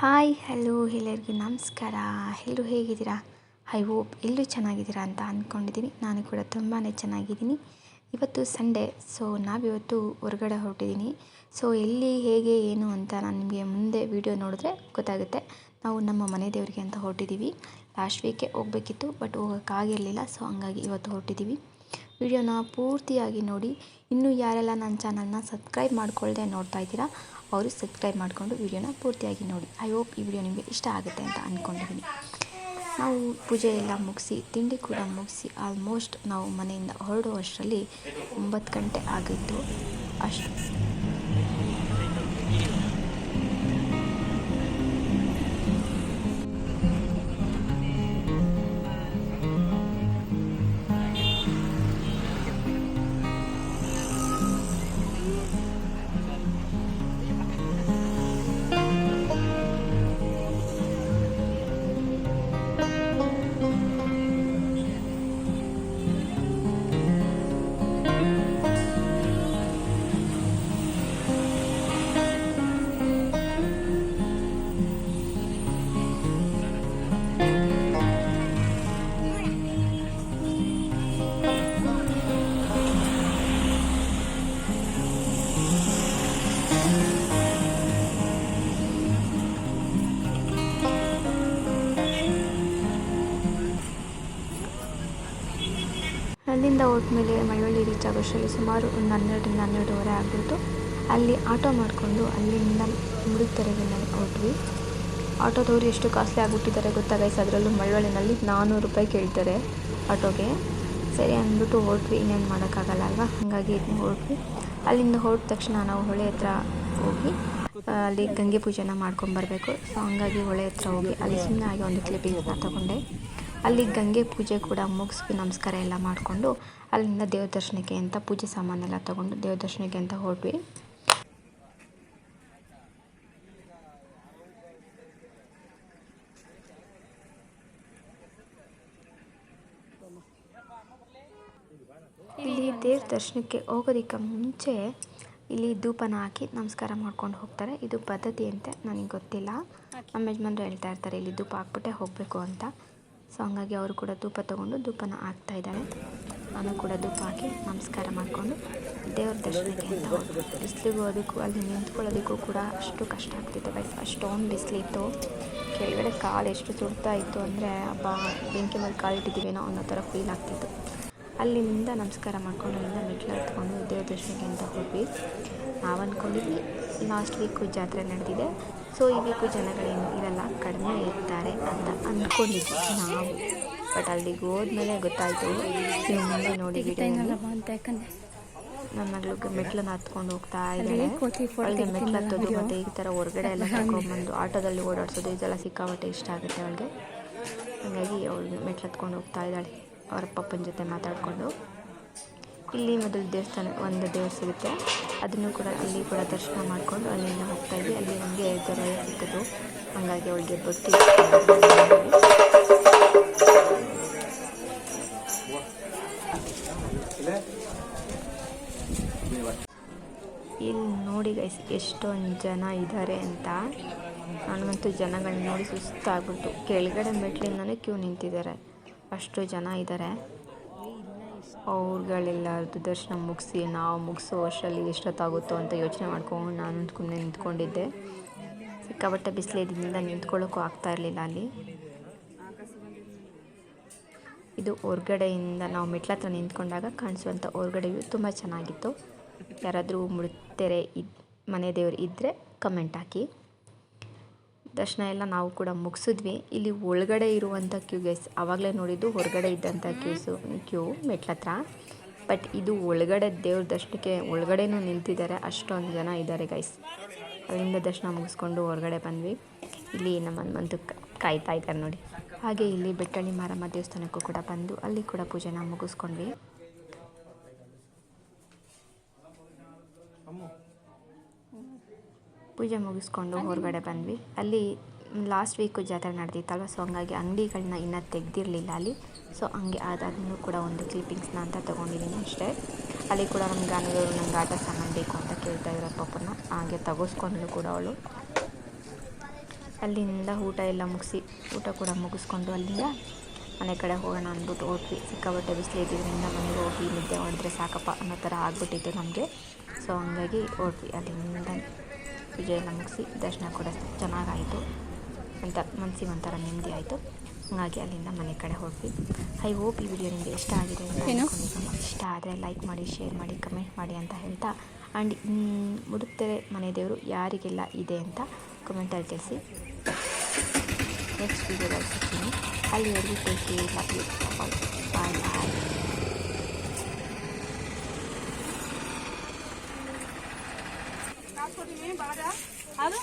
Hi, hello ಎಲ್ಲರಿಗೂ ನಮಸ್ಕಾರ. ಎಲ್ಲರೂ ಹೇಗಿದ್ದೀರಾ? ಐ ಹೋಪ್ ಎಲ್ಲರೂ ಚೆನ್ನಾಗಿದ್ದೀರಾ ಅಂತ ಅಂದ್ಕೊಂಡಿದ್ದೀನಿ ನಾನು ಕೂಡ ತುಂಬಾ ಚೆನ್ನಾಗಿದ್ದೀನಿ. ಇವತ್ತು ಸಂಡೇ ಸೊ ನಾವಿವತ್ತು ಹೊರಗಡೆ ಹೊರಟಿದ್ದೀನಿ ಸೊ ಎಲ್ಲಿ, ಹೇಗೆ, ಏನು ಅಂತ ನಾನು ನಿಮಗೆ ಮುಂದೆ ವಿಡಿಯೋ ನೋಡಿದ್ರೆ ಗೊತ್ತಾಗುತ್ತೆ. ನಾವು ನಮ್ಮ ಮನೆ ದೇವರಿಗೆ ಅಂತ ಹೊರಟಿದ್ದೀವಿ ಲಾಸ್ಟ್ ವೀಕೆ ಹೋಗಬೇಕಿತ್ತು ಬಟ್ ಹೋಗೋಕ್ಕಾಗಿರಲಿಲ್ಲ ಸೊ ಹಂಗಾಗಿ ಇವತ್ತು ಹೊರಟಿದ್ದೀವಿ ವಿಡಿಯೋನ ಪೂರ್ತಿಯಾಗಿ ನೋಡಿ. ಇನ್ನೂ ಯಾರೆಲ್ಲ ನನ್ನ ಚಾನಲ್ನ ಸಬ್ಸ್ಕ್ರೈಬ್ ಮಾಡ್ಕೊಳ್ಳದೆ ನೋಡ್ತಾ ಇದ್ದೀರಾ ಅವರು ಸಬ್ಸ್ಕ್ರೈಬ್ ಮಾಡಿಕೊಂಡು ವಿಡಿಯೋನ ಪೂರ್ತಿಯಾಗಿ ನೋಡಿ. ಐ ಹೋಪ್ ಈ ವಿಡಿಯೋ ನಿಮಗೆ ಇಷ್ಟ ಆಗುತ್ತೆ ಅಂತ ಅಂದ್ಕೊಂಡಿದ್ದೀನಿ ನಾವು ಪೂಜೆ ಎಲ್ಲ ಮುಗಿಸಿ, ತಿಂಡಿ ಕೂಡ ಮುಗಿಸಿ ಆಲ್ಮೋಸ್ಟ್ ನಾವು ಮನೆಯಿಂದ ಹೊರಡುವಷ್ಟರಲ್ಲಿ ಒಂಬತ್ತು ಗಂಟೆ ಆಗಿತ್ತು. ಅಷ್ಟು. ಅಲ್ಲಿಂದ ಹೋದ್ಮೇಲೆ ಮಳವಳ್ಳಿ ರೀಚ್ ಆಗೋಷ್ಟರಲ್ಲಿ ಸುಮಾರು ಒಂದು ಹನ್ನೆರಡರಿಂದ ಹನ್ನೆರಡುವರೆ ಆಗ್ಬಿಟ್ಟು ಅಲ್ಲಿ ಆಟೋ ಮಾಡಿಕೊಂಡು ಅಲ್ಲಿಂದ ಮುಡುಕ್ತೆರೆಗೆ ಹೊರಟ್ವಿ ಆಟೋದವರು ಎಷ್ಟು ಕಾಸ್ಟ್ಲಿ ಆಗಿಬಿಟ್ಟಿದ್ದಾರೆ ಗೊತ್ತಾ ಗೈಸ್ ಅದರಲ್ಲೂ ಮಳವಳ್ಳಿನಲ್ಲಿ ನಾನ್ನೂರು ರೂಪಾಯಿ ಕೇಳ್ತಾರೆ ಆಟೋಗೆ. ಸರಿ ಅಂದ್ಬಿಟ್ಟು ಹೊರಟ್ವಿ ಇನ್ನೇನು ಮಾಡೋಕ್ಕಾಗಲ್ಲ ಅಲ್ವಾ? ಹಾಗಾಗಿ ಹೊರಟ್ವಿ ಅಲ್ಲಿಂದ ಹೊರಟ ತಕ್ಷಣ ನಾವು ಹೊಳೆ ಹತ್ರ ಹೋಗಿ ಅಲ್ಲಿ ಗಂಗೆ ಪೂಜೆನ ಮಾಡ್ಕೊಂಬರ್ಬೇಕು ಸೊ ಹಂಗಾಗಿ ಹೊಳೆ ಹತ್ರ ಹೋಗಿ, ಅಲ್ಲಿ ಸುಮ್ಮನೆ ಆಗಿ ಒಂದು ಕ್ಲಿಪ್ಪಿಂಗ್ಸ್ನ ತಗೊಂಡೆ. ಅಲ್ಲಿ ಗಂಗೆ ಪೂಜೆ ಕೂಡ ಮುಗಿಸ್ಬಿ ನಮಸ್ಕಾರ ಎಲ್ಲ ಮಾಡಿಕೊಂಡು, ಅಲ್ಲಿಂದ ದೇವ್ರ ದರ್ಶನಕ್ಕೆ ಅಂತ ಪೂಜೆ ಸಾಮಾನೆಲ್ಲ ತೊಗೊಂಡು ದೇವ್ರ ದರ್ಶನಕ್ಕೆ ಅಂತ ಹೊರಟ್ವಿ. ಇಲ್ಲಿ ದೇವ್ರ ದರ್ಶನಕ್ಕೆ ಹೋಗೋದಕ್ಕೆ ಮುಂಚೆ ಇಲ್ಲಿ ಧೂಪನ ಹಾಕಿ ನಮಸ್ಕಾರ ಮಾಡ್ಕೊಂಡು ಹೋಗ್ತಾರೆ. ಇದು ಪದ್ಧತಿ ಅಂತೆ ನನಗೆ ಗೊತ್ತಿಲ್ಲ. ನಮ್ಮ ಯಜಮಾನ್ರು ಹೇಳ್ತಾ ಇರ್ತಾರೆ ಇಲ್ಲಿ ಧೂಪ ಹಾಕ್ಬಿಟ್ಟೆ ಹೋಗಬೇಕು ಅಂತ. ಸೊ ಹಂಗಾಗಿ ಅವರು ಕೂಡ ಧೂಪ ತೊಗೊಂಡು ಧೂಪನ ಹಾಕ್ತಾ ಇದ್ದಾರೆ. ನಾನು ಕೂಡ ಧೂಪ ಹಾಕಿ ನಮಸ್ಕಾರ ಮಾಡಿಕೊಂಡು ದೇವ್ರ ದರ್ಶನಕ್ಕೆ ಅಂತ ಬಿಸಿಲಿಗೂ ಅದಕ್ಕೂ ಅಲ್ಲಿ ನಿಂತ್ಕೊಳ್ಳೋದಕ್ಕೂ ಕೂಡ ಅಷ್ಟು ಕಷ್ಟ ಆಗ್ತಿತ್ತು. ಗೈಸ್ ಅಷ್ಟೊಂದು ಬಿಸಿಲಿತ್ತು. ಕೆಳಗಡೆ ಕಾಲು ಎಷ್ಟು ಸುಡ್ತಾ ಇತ್ತು ಅಂದರೆ ಹಬ್ಬ ಬೆಂಕಿ ಮೇಲೆ ಕಾಲಿಟ್ಟಿದ್ದೀವೇನೋ ಅನ್ನೋ ಥರ ಫೀಲ್ ಆಗ್ತಿತ್ತು. ಅಲ್ಲಿಂದ ನಮಸ್ಕಾರ ಮಾಡ್ಕೊಂಡು ಅಲ್ಲಿಂದ ಮೆಟ್ಲು ಹತ್ಕೊಂಡು ದೇವ್ರ ದರ್ಶನಕ್ಕೆ ಅಂತ ಹೋಗಿ ನಾವು ಅಂದ್ಕೊಂಡಿದ್ವಿ ಲಾಸ್ಟ್ ವೀಕು ಜಾತ್ರೆ ನಡೆದಿದೆ. ಸೊ ಈ ವೀಕು ಜನಗಳೇನು ಇರಲ್ಲ ಕಡಿಮೆ ಇರ್ತಾರೆ ಅಂತ ಅಂದ್ಕೊಂಡಿದ್ವಿ ನಾವು. ಬಟ್ ಅಲ್ಲಿಗೆ ಹೋದ್ಮೇಲೆ ಗೊತ್ತಾಯಿತು ನೀವು ಮುಂದೆ ನೋಡಿ ನನ್ನ ಮಗಳಿಗೆ ಮೆಟ್ಲನ್ನ ಹತ್ಕೊಂಡು ಹೋಗ್ತಾ ಇದ್ದಾಳೆ ಅವಳಿಗೆ ಮೆಟ್ಲು ಹತ್ತೋದು ಮತ್ತು ಈ ಥರ ಹೊರಗಡೆ ಎಲ್ಲ ಕರ್ಕೊಂಡ್ಬಂದು ಆಟೋದಲ್ಲಿ ಓಡಾಡ್ಸೋದು ಇದೆಲ್ಲ ಸಿಕ್ಕಾಪಟ್ಟೆ ಇಷ್ಟ ಆಗುತ್ತೆ ಅವಳಿಗೆ. ಹಾಗಾಗಿ ಅವಳು ಮೆಟ್ಲು ಹತ್ಕೊಂಡು ಹೋಗ್ತಾ ಇದ್ದಾಳೆ. ಅವರ ಪಪ್ಪನ ಜೊತೆ ಮಾತಾಡಿಕೊಂಡು ಇಲ್ಲಿ ಮೊದಲು ದೇವಸ್ಥಾನ, ಒಂದು ದೇವ್ರು ಸಿಗುತ್ತೆ. ಅದನ್ನು ಕೂಡ ಅಲ್ಲಿ ಕೂಡ ದರ್ಶನ ಮಾಡಿಕೊಂಡು ಅಲ್ಲಿಂದ ಹೋಗ್ತಾ ಇದ್ವಿ. ಅಲ್ಲಿ ನಮಗೆ ದೊರೆ ಸಿಕ್ಕದು ಹಾಗಾಗಿ ಅವಳಿಗೆ ಬೊಟ್ಟಿ ಇಲ್ಲಿ ನೋಡಿ ಗೈಸ್ ಎಷ್ಟೊಂದು ಜನ ಇದ್ದಾರೆ ಅಂತ. ನನಗಂತೂ ಜನಗಳನ್ನ ನೋಡಿ ಸುಸ್ತಾಗ್ಬಿಡ್ತು. ಕೆಳಗಡೆ ಮೆಟ್ಲಿಂದನೇ ಕ್ಯೂ ನಿಂತಿದ್ದಾರೆ. ಅಷ್ಟು ಜನ ಇದ್ದಾರೆ ಅವ್ರುಗಳೆಲ್ಲರದ್ದು ದರ್ಶನ ಮುಗಿಸಿ, ನಾವು ಮುಗಿಸೋ ಅಷ್ಟರಲ್ಲಿ ಎಷ್ಟೊತ್ತಾಗುತ್ತೋ ಅಂತ ಯೋಚನೆ ಮಾಡ್ಕೊಂಡು ನಾನು ಅಂದ್ಕೊಂಡೆ ನಿಂತ್ಕೊಂಡಿದ್ದೆ. ಸಿಕ್ಕಾಪಟ್ಟೆ ಬಿಸಿಲಿದ್ದರಿಂದ ನಿಂತ್ಕೊಳ್ಳೋಕ್ಕೂ ಆಗ್ತಾ ಇರಲಿಲ್ಲ ಅಲ್ಲಿ. ಇದು ಹೊರ್ಗಡೆಯಿಂದ ನಾವು ಮೆಟ್ಲ ಹತ್ರ ನಿಂತ್ಕೊಂಡಾಗ ಕಾಣಿಸುವಂಥ ಹೊರ್ಗಡೆಯು ತುಂಬ ಚೆನ್ನಾಗಿತ್ತು. ಯಾರಾದರೂ ಮುಡುತ್ತೆರೆ ಇದ್ ಮನೆ ದೇವರು ಇದ್ದರೆ ಕಮೆಂಟ್ ಹಾಕಿ. ದರ್ಶನ ಎಲ್ಲ ನಾವು ಕೂಡ ಮುಗಿಸಿದ್ವಿ. ಇಲ್ಲಿ ಒಳಗಡೆ ಇರುವಂಥ ಕ್ಯೂ ಗೈಸ್ ಆವಾಗಲೇ ನೋಡಿದ್ದು ಹೊರಗಡೆ ಇದ್ದಂಥ ಕ್ಯೂಸು ಕ್ಯೂ ಮೆಟ್ಲ ಹತ್ರ. ಬಟ್ ಇದು ಒಳಗಡೆ ದೇವ್ರ ದರ್ಶನಕ್ಕೆ ಒಳಗಡೆನೂ ನಿಂತಿದ್ದಾರೆ. ಅಷ್ಟೊಂದು ಜನ ಇದ್ದಾರೆ ಗೈಸ್ ಅಲ್ಲಿಂದ ದರ್ಶನ ಮುಗಿಸ್ಕೊಂಡು ಹೊರಗಡೆ ಬಂದ್ವಿ. ಇಲ್ಲಿ ನಮ್ಮ ಹನುಮಂತು ಕಾಯ್ತಾ ಇದ್ದಾರೆ ನೋಡಿ. ಹಾಗೆ ಇಲ್ಲಿ ಬೆಟ್ಟಳ್ಳಿ ಮಾರಮ್ಮ ದೇವಸ್ಥಾನಕ್ಕೂ ಕೂಡ ಬಂದು ಅಲ್ಲಿ ಕೂಡ ಪೂಜೆನ ಮುಗಿಸ್ಕೊಂಡ್ವಿ. ಪೂಜೆ ಮುಗಿಸ್ಕೊಂಡು ಹೊರಗಡೆ ಬಂದ್ವಿ. ಅಲ್ಲಿ ಲಾಸ್ಟ್ ವೀಕು ಜಾತ್ರೆ ನಡೆದಿತ್ತಲ್ವ ಸೊ ಹಂಗಾಗಿ ಅಂಗಡಿಗಳನ್ನ ಇನ್ನೂ ತೆಗೆದಿರಲಿಲ್ಲ ಅಲ್ಲಿ. ಸೊ ಹಂಗೆ ಅದನ್ನು ಕೂಡ ಒಂದು ಕ್ಲಿಪ್ಪಿಂಗ್ಸ್ನ ಅಂತ ತೊಗೊಂಡಿದ್ದೀನಿ ಅಷ್ಟೇ. ಅಲ್ಲಿ ಕೂಡ ನಮ್ಮ ಗಾನದವರು ನಂಗೆ ಆಟ ಸಾಮಾನು ಬೇಕು ಅಂತ ಕೇಳ್ತಾ ಇರೋ ಪಾಪನ. ಹಾಗೆ ತಗೋಸ್ಕೊಂಡ್ಲು ಕೂಡ ಅವಳು. ಅಲ್ಲಿಂದ ಊಟ ಎಲ್ಲ ಮುಗಿಸಿ ಊಟ ಕೂಡ ಮುಗಿಸ್ಕೊಂಡು ಅಲ್ಲಿಂದ ಮನೆ ಕಡೆ ಹೋಗೋಣ ಅಂದ್ಬಿಟ್ಟು ಹೋದ್ವಿ. ಸಿಕ್ಕಾಬಟ್ಟೆ ಬಿಸಿಲು ಇದ್ದಿದ್ದರಿಂದ ಮನೆಗೆ ಹೋಗಿ ನಿದ್ದೆ ಮಾಡಿದ್ರೆ ಸಾಕಪ್ಪ ಅನ್ನೋ ಥರ ಆಗ್ಬಿಟ್ಟಿತ್ತು ನಮಗೆ. ಸೊ ಹಂಗಾಗಿ ಹೊರಟ್ವಿ ಅಲ್ಲಿಂದ. ಪೂಜೆ ಎಲ್ಲ ಮುಗಿಸಿ ದರ್ಶನ ಕೂಡ ಚೆನ್ನಾಗಾಯಿತು ಅಂತ ಮನಸ್ಸಿಗೆ ಒಂಥರ ನೆಮ್ಮದಿ ಆಯಿತು. ಹಾಗಾಗಿ ಅಲ್ಲಿಂದ ಮನೆ ಕಡೆ ಹೋಗಿ ಐ ಹೋಪ್ ಈ ವಿಡಿಯೋ ನಿಮಗೆ ಇಷ್ಟ ಆಗಿದೆ ಅಂತ. ಇಷ್ಟ ಆದರೆ ಲೈಕ್ ಮಾಡಿ ಶೇರ್ ಮಾಡಿ ಕಮೆಂಟ್ ಮಾಡಿ ಅಂತ ಹೇಳ್ತಾ. ಆ್ಯಂಡ್ ಮುಡುಕ್ತೆರೆ ಮನೆ ದೇವರು ಯಾರಿಗೆಲ್ಲ ಇದೆ ಅಂತ ಕಮೆಂಟಲ್ಲಿ ತಿಳಿಸಿ. ನೆಕ್ಸ್ಟ್ ವಿಡಿಯೋದಲ್ಲಿ ಸಿಗ್ತೀನಿ. ಅಲ್ಲಿವರೆಗೂ take care love you bye bye ಅದು